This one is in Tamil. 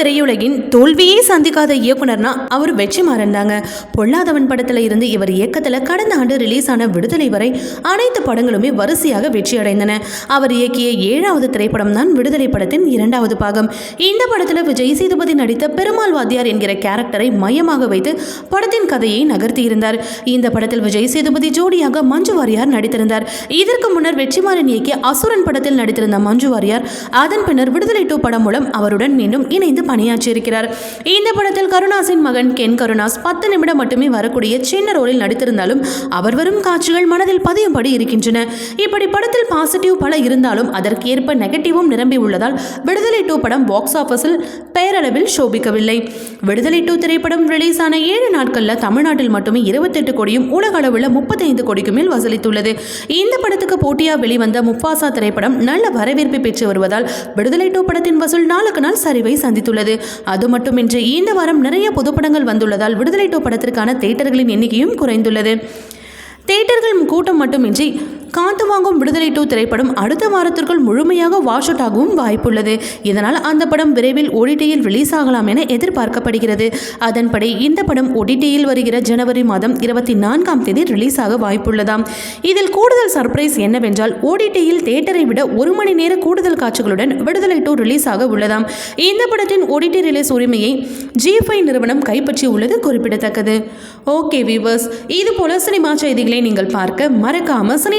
திரையுலகின் தோல்வியே சந்திக்காத இயக்குனர்னா அவர் வெற்றிமாறன் தாங்க. பொல்லாதவன் படத்துல இருந்து இவர் இயக்கத்துல கடந்த ஆண்டு ரிலீஸ் ஆன விடுதலை வரை அனைத்து படங்களுமே வரிசையாக வெற்றி அடைந்தன. அவர் இயக்கிய ஏழாவது திரைப்படம் தான் விடுதலை படத்தின் இரண்டாவது பாகம். இந்த படத்துல விஜய் சேதுபதி நடித்த பெருமாள் வாத்தியார் என்கிற கேரக்டரை மையமாக வைத்து படத்தின் கதையை நகர்த்தியிருந்தார் இந்த படத்தில் விஜய் சேதுபதி ஜோடியாக மஞ்சு வாரியார் நடித்திருந்தார். இதற்கு முன்னர் வெற்றிமாறன் இயக்கிய அசுரன் படத்தில் நடித்திருந்த மஞ்சு வாரியார் அதன் பின்னர் விடுதலை டூ படம் மூலம் அவருடன் மீண்டும் இணைந்து பணியாற்றியிருக்கிறார். இந்த படத்தில் கருணாசின் மகன் கென் கருணாஸ் பத்து நிமிடம் மட்டுமே வரக்கூடிய சின்ன ரோலில் நடித்திருந்தாலும் அவர் வரும் காட்சிகள் மனதில் பதியும்படி இருக்கின்றன. இப்படி படத்தில் பாசிட்டிவ் பல இருந்தாலும் அதற்கேற்ப நெகட்டிவும் நிரம்பி உள்ளதால் விடுதலை டூ படம் பாக்ஸ் ஆஃபீஸில் பெயரளவில் சோபிக்கவில்லை. விடுதலை டூ திரைப்படம் ரிலீஸ் ஆன ஏழு நாட்களில் தமிழ்நாட்டில் மட்டுமே இருபத்தெட்டு கோடியும் உலக அளவில் முப்பத்தைந்து கோடிக்கு மேல் வசூலித்துள்ளது. இந்த படத்துக்கு போட்டியா வெளிவந்த முப்பாசா திரைப்படம் நல்ல வரவேற்பை பெற்று வருவதால் விடுதலை டூ படத்தின் வசூல் நாளுக்கு நாள் சரிவை சந்தித்துள்ளது. அது மட்டுமின்றி இந்த வாரம் நிறைய புதுப்படங்கள் வந்துள்ளதால் விடுதலை டூ படத்திற்கான தேட்டர்களின் எண்ணிக்கையும் குறைந்துள்ளது. தேட்டர்கள் கூட்டம் மட்டுமின்றி காத்து வாங்கும் விடுதலை டூ திரைப்படம் அடுத்த வாரத்திற்குள் முழுமையாக வாஷ் அவுட் ஆகவும் வாய்ப்புள்ளது. இதனால் அந்த படம் விரைவில் ஓடிடியில் ரிலீஸ் ஆகலாம் என எதிர்பார்க்கப்படுகிறது. அதன்படி இந்த படம் ஓடிடியில் வருகிற ஜனவரி மாதம் இருபத்தி நான்காம் தேதி ரிலீஸ் ஆக வாய்ப்புள்ளதாம். இதில் கூடுதல் சர்ப்ரைஸ் என்னவென்றால் ஓடிடியில் தேட்டரை விட ஒரு மணி நேர கூடுதல் காட்சிகளுடன் விடுதலை டூ ரிலீஸ் ஆக உள்ளதாம். இந்த படத்தின் ஓடிடி ரிலீஸ் உரிமையை ஜி நிறுவனம் கைப்பற்றி உள்ளது குறிப்பிடத்தக்கது. ஓகே வீவர்ஸ் இது போல சினிமா செய்திகளை நீங்கள் பார்க்க மறக்காம சினி